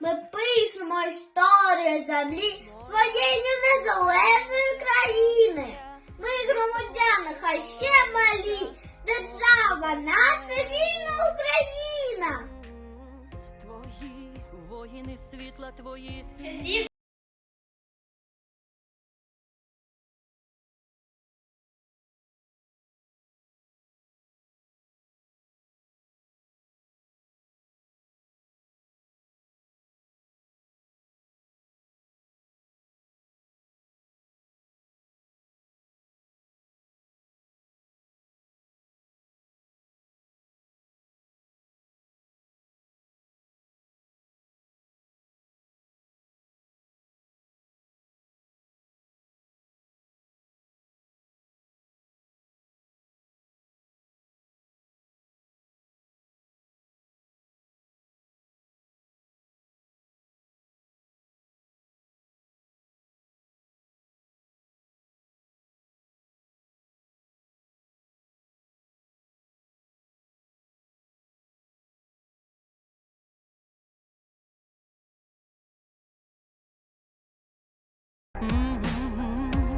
Ми пишемо історію землі своєї незалежної країни. Ми громадяни, хай ще малі. Держава наша вільна Україна. Твої воїни світла, твої сім'ї.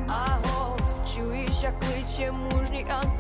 Агов, чуєш, як кличе мужній ансамбль.